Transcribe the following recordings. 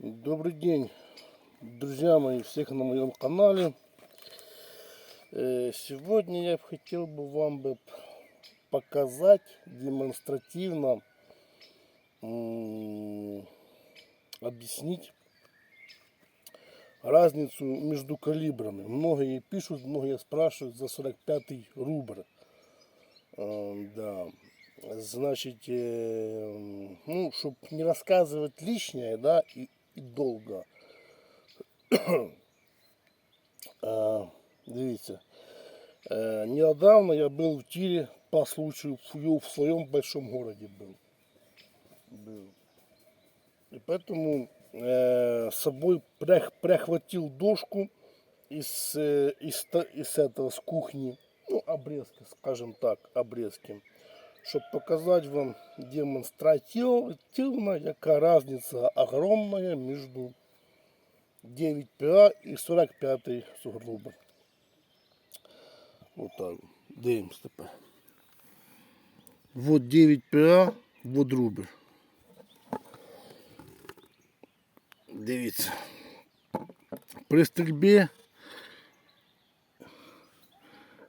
Добрый день, друзья мои, всех на моем канале. Э, Сегодня я хотел бы вам бы показать демонстративно, объяснить разницу между калибрами. Многие пишут, многие спрашивают за 45 рубль. Э, Да. Значит, э, ну, чтобы не рассказывать лишнее, да, и, и долго. А, Дивіться. Э, Недавно я был в тире по случаю в, в своем большом городе был. был. И поэтому э, с собой прях- прихватил дошку из, э, из, та- из этого, с кухни, ну, обрезки, скажем так, обрезки, чтобы показать вам демонстративно, яка разница огромная между 9 ПА и 45 сугрубом. Вот так. Дивимось тепер. Вот 9 ПА, вот рубль. Дивіться. При стрільбі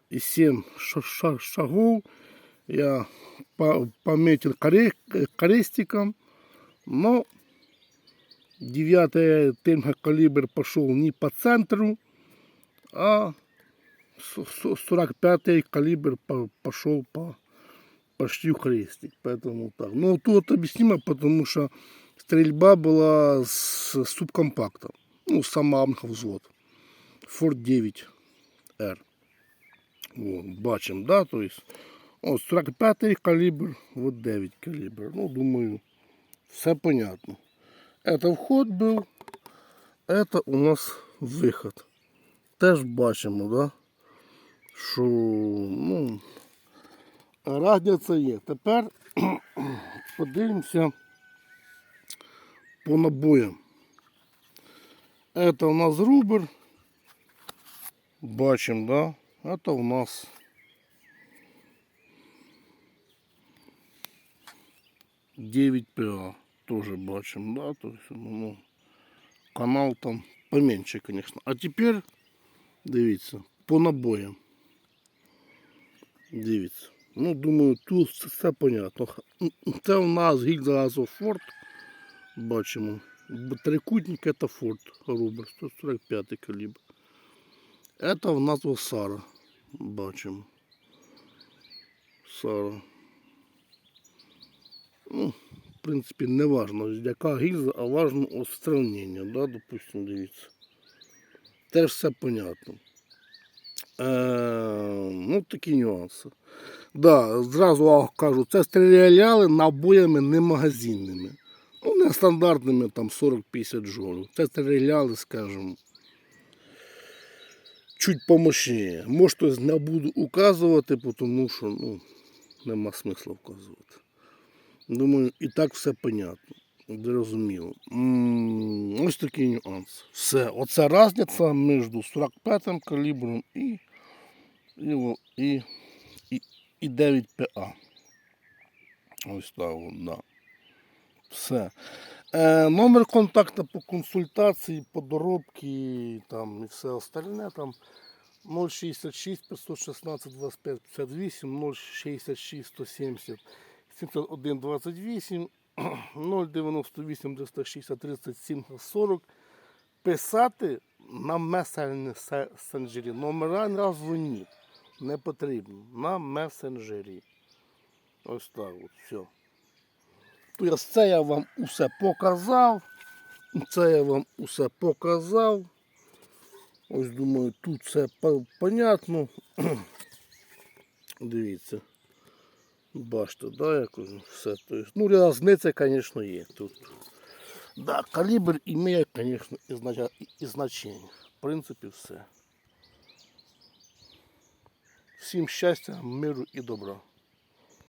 і 7 ша- ша- шагов я по- пометил коре- крестиком, но 9 тенга калибр пошел не по центру, а с- с- 45 калибр по- пошел по почти в крестик. Поэтому так. Но тут объяснимо, потому что стрельба была с субкомпактом. Ну, сама взвод. Форт 9 Р. Вот, бачим, да, то есть, от 45 калибр, вот 9 калибр. Ну, думаю, все понятно. Это вход был, это у нас виход. Теж бачимо, да, що, ну, разниця є. Тепер подивимося по набоям. Это у нас рубер. Бачим, да? Это у нас девять ПА. Тоже бачим, да? То есть, ну, канал там поменьше, конечно. А теперь, дивіться, по набоям. Дивіться. Ну, думаю, тут все- понятно. Це у нас гільза Азофорд. Бачимо. Трикутник это Форд Рубер 145 калибр. Это в нас Сара. Бачимо. Сара. Ну, в принципі, не важно, яка гільза, а важно ось сравнення, да, допустим, дивіться. Теж все понятно. Е, ну, такі нюанси. Да, зразу кажу, це стріляли набоями не магазинними. Ну, не стандартними там 40-50 жолів. Це стріляли, скажімо, чуть помощніше. Може, не буду указувати, тому що ну, нема смисла вказувати. Думаю, і так все понятно. Зрозуміло. Ось такий нюанс. Все. Оце різниця між 45 калібром і, і, і, і, і 9 ПА. Ось так, от, да. Все. Е, номер контакту по консультації, по доробці там, і все остальне там 066 516 25 58 066 170 71 28 098 360 37 40 писати на месенджері. Номера назву ні. Не потрібно. На месенджері. Ось так от, все. Тобто це я вам усе показав. Це я вам усе показав. Ось думаю, тут все по- понятно. Дивіться. Бачите, да, як все. Тобто, ну, різниця, звісно, є тут. Да, калібр має, звісно, і значення. В принципі, все. Всім щастя, миру і добра.